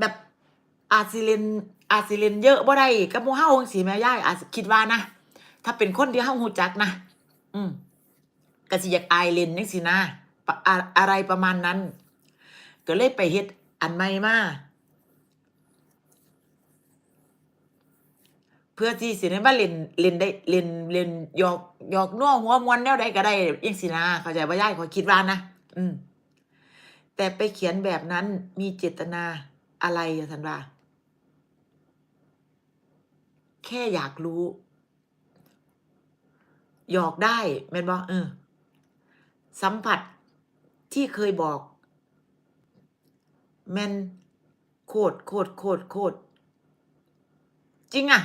แบบอาจสิเลนอาจสิเลนเยอะบ่ได้กับหมู่เฮาจังซี่แม่ย่ายอาจคิดว่านะถ้าเป็นคนที่เฮาฮู้จักนะอืมก็สิอยากอายเลนจังซี่นะปะอะอะไรประมาณนั้น ก็เลยไปเฮ็ดอันใหม่มาเพื่อที่สิได้มาเล่นเล่นได้เล่นเล่นหยอกหยอกนัวหัวมวนแนวใดก็ได้จังซี่นะเข้าใจบ่ย่ายขอยคิดว่านะอืมแต่ไปเขียนแบบนั้นมีเจตนา อะไรอะท่านว่า แค่อยากรู้ หยอกได้แม่นบ่เออ สัมผัสที่เคยบอก แม่นโคตรโคตรโคตรโคตรจริงอะ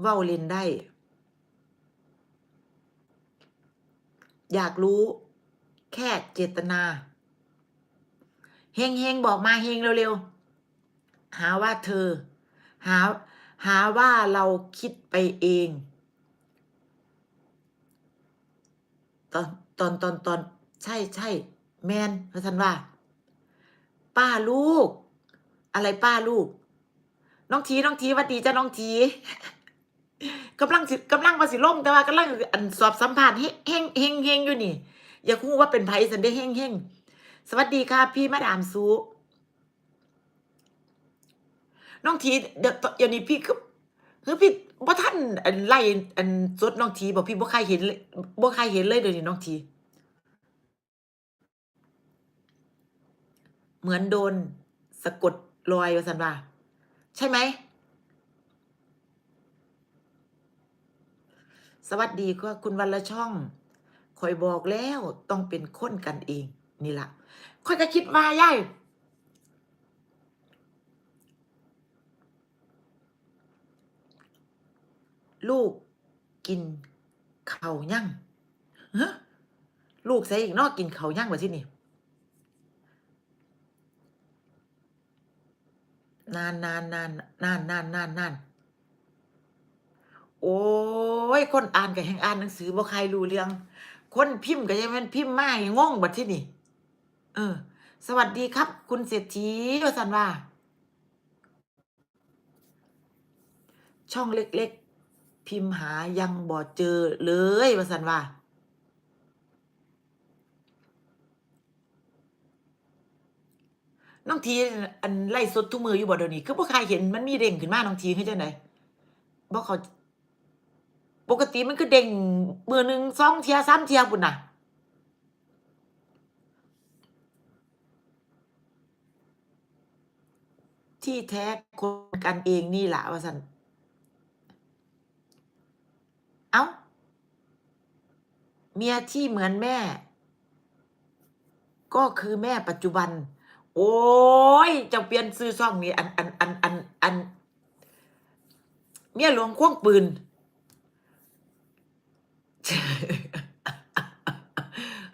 เว้าเล่นได้ อยากรู้แค่เจตนาเฮงเฮงบอกมาเฮงเร็วๆ หาว่าเธอ หา หาว่าเราคิดไปเอง ตอนตอนตอนตอนใช่ใช่แมนพระท่านว่า ป้าลูก อะไรป้าลูก น้องทีน้องทีวัดดีจ้าน้องที กำลังสิกำลังมาสิล่มแต่ว่ากำลังอันสอบสัมภาษณ์เฮงเฮงเฮงเฮงอยู่นี่ อย่าคูว่าเป็นไผสันได้เฮงเฮงสวัสดีค่ะ พี่มาดามซูน้องทีเดี๋ยวเดี๋ยวนี้พี่ก็คือพี่บ่ท่านอันไล่อันสดน้องทีบอกพี่บ่ใครเห็นเลยบ่ใครเห็นเลยเดี๋ยวนี้น้องที เหมือนโดนสะกดรอยว่าสันว่าใช่ไหม สวัสดีก็คุณวันละช่องคอยบอกแล้วต้องเป็นคนกันเอง นี่ละคอยก็คิดว่าย่ายลูกกินเขายั่งลูกใส่อีกนอกกินเขายั่งว่าที่นี่นานนานนานนานนานนานนาน โอ้ย คนอ่านกับแห่งอ่านหนังสือบ่ใครรู้เรื่อง คนพิมพ์ก็ยังมันพิมพ์มาให้งงบัดที่นี่ เออ สวัสดีครับ คุณเศรษฐีวสันว่า ช่องเล็กๆ พิมพ์หายังบ่เจอเลยวสันว่าน้องทีอันไล่สดทุกมืออยู่บ่เดี๋ยวนี้คือบ่ใครเห็นมันมีเด้งขึ้นมาน้องทีคือจังไดบ่เขา ปกติมันคือเด้งมือหนึ่งสองเทียสามเทียพุ่นน่ะที่แท้คนกันเองนี่แหละว่าซั่นเอ้า เมียที่เหมือนแม่ ก็คือแม่ปัจจุบัน โอ้ยจ้าเปลี่ยนซื้อซ่องนี่อันอันอันอันอันเมียหลวงควงปืน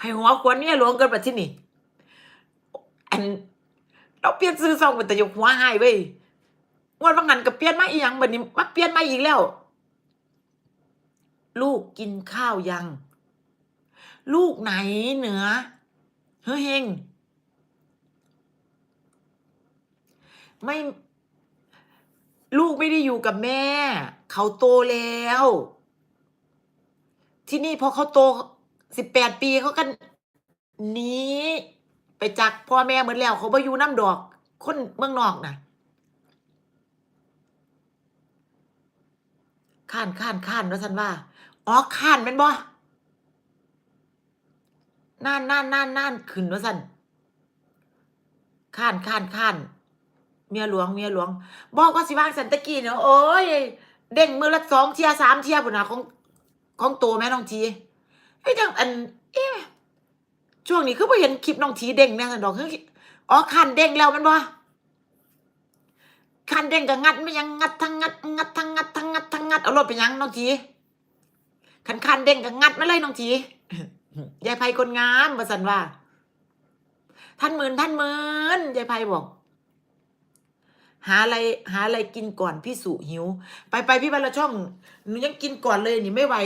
ให้หัวควนเมียหลวงเกินไปที่นี่อันเราเปลี่ยนซื้อซ่องเป็นแต่ยกหัวให้เว้ยงวดบางงันก็เปลี่ยนมาอีหยังบัดนี้มาเปลี่ยนมาอีกแล้ว ลูกกินข้าวยัง ลูกไหนเหนือเฮ้ยเฮงไม่ ลูกไม่ได้อยู่กับแม่ เขาโตแล้ว ที่นี่พอเขาโตสิบแปดปีเขากันหนีไปจากพ่อแม่เหมือนแล้ว เขาไปอยู่น้ำดอก คนเมืองนอกนะข้านข้านข้านว่าท่านว่า อ๋อข้านเป็นบ่น่านน่านน่านน่านขึ้นว่าสันข้านข้านข้านเมียหลวงเมียหลวงบอกว่าสิวางสันตะกี้เนาะโอ้ยเด้งมือละสองเทียสามเทียบุญนะของ ของโตแม่น้องทีไอ้ยจังอันเอ๊ะช่วงนี้คือไ่เห็นคลิปน้องทีเด้งเนี่ยสันดอกคืออ๋อคันเด้งแล้วแมันบ่คันเด้งก็งัดไม่ยังงัดทั้งงัดงัดทั้งงัดทั้งงัดทั้งงัดเอารถไปยังน้องทีคันคันเด้งก็งัดมาเลยน้องทียายไพคนงามมาสันว่า ท่านหมื่นท่านหมื่นยายไพบอก หาอะไรหาอะไรกินก่อนพี่สุหิว ไปไปพี่บรรละช่องหนูยังกินก่อนเลยนี่ไม่ไหว